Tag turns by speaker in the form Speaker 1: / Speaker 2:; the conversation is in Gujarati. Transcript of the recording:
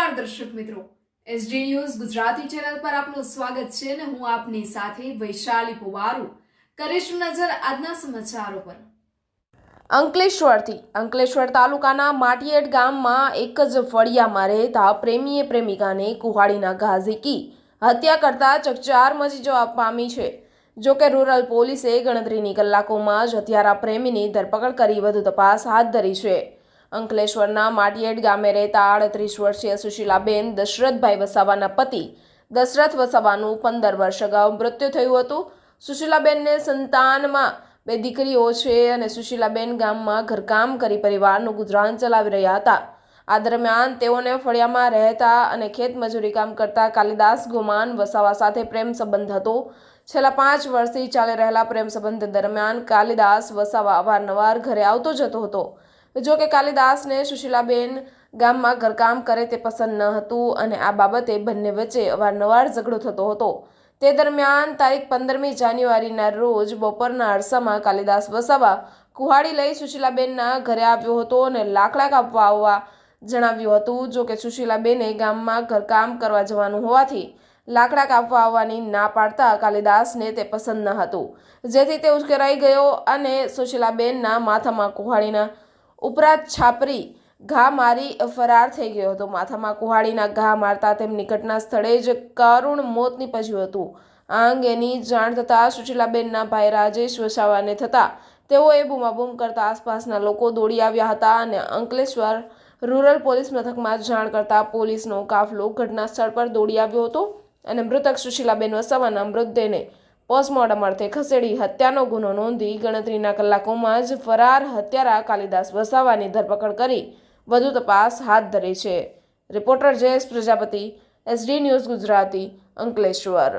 Speaker 1: નમસ્કાર દર્શક મિત્રો. એસડી ન્યૂઝ ગુજરાતી ચેનલ પર આપનું સ્વાગત છે અને હું આપની સાથે વૈશાલી પુવારુ. કરીશું નજર આજના સમાચારો પર.
Speaker 2: અંકલેશ્વરથી, અંકલેશ્વર તાલુકાના માટીએડ ગામમાં એક જ ફળિયામાં રહેતા પ્રેમીએ પ્રેમિકાને કુહાડીના ઘા ઝીકી હત્યા કરતા ચકચાર મચી જવા પામી છે. જોકે રૂરલ પોલીસે ગણતરીની કલાકોમાં જ હત્યારા પ્રેમીની ધરપકડ કરી વધુ તપાસ હાથ ધરી છે. અંકલેશ્વરના માટીએડ ગામે રહેતા આડત્રીસ વર્ષીય સુશીલાબેન દશરથભાઈ વસાવાના પતિ દશરથ વસાવાનું પંદર વર્ષ અગાઉ મૃત્યુ થયું હતું. સુશીલાબેનને સંતાનમાં બે દીકરીઓ છે અને સુશીલાબેન ગામમાં ઘરકામ કરી પરિવારનું ગુજરાન ચલાવી રહ્યા હતા. આ દરમિયાન તેઓને ફળિયામાં રહેતા અને ખેતમજૂરી કામ કરતા કાલિદાસ ગુમાન વસાવા સાથે પ્રેમ સંબંધ હતો. છેલ્લા પાંચ વર્ષથી ચાલી રહેલા પ્રેમ સંબંધ દરમિયાન કાલિદાસ વસાવા અવારનવાર ઘરે આવતો જતો હતો. જો કે કાલિદાસને સુશીલાબેન ગામમાં ઘરકામ કરે તે પસંદ ન હતું અને આ બાબતે બંને વચ્ચે અવારનવાર ઝઘડો થતો હતો. તે દરમિયાન તારીખ પંદરમી જાન્યુઆરીના રોજ બપોરના અરસામાં કાલિદાસ વસાવા કુહાડી લઈ સુશીલાબેનના ઘરે આવ્યો હતો અને લાકડા કાપવા આવવા જણાવ્યું હતું. જો કે સુશીલાબેને ગામમાં ઘરકામ કરવા જવાનું હોવાથી લાકડા કાપવા આવવાની ના પાડતા કાલિદાસને તે પસંદ ન હતું. જેથી તે ઉશ્કેરાઈ ગયો અને સુશીલાબેનના માથામાં કુહાડીના ઉપરાંત છાપરી ઘા મારી ફરાર થઈ ગયો હતો. માથામાં કુહાડીના ઘા મારતા તેમની ઘટના સ્થળે જ કરુણ મોત નીપજ્યું હતું. આ અંગેની જાણ થતાં સુશીલાબેનના ભાઈ રાજેશ વસાવાને થતાં તેઓએ બૂમાબૂમ કરતા આસપાસના લોકો દોડી આવ્યા હતા અને અંકલેશ્વર રૂરલ પોલીસ મથકમાં જાણ કરતા પોલીસનો કાફલો ઘટના સ્થળ પર દોડી આવ્યો હતો અને મૃતક સુશીલાબેન વસાવાના મૃતદેહને પોસ્ટમોર્ટમ અર્થે ખસેડી હત્યાનો ગુનો નોંધી ગણતરીના કલાકોમાં જ ફરાર હત્યારા કાલિદાસ વસાવાની ધરપકડ કરી. વધુ તપાસ હાથ ધરી છે. Reporter Jayesh Prajapati, SD news Gujarati, Ankleshwar.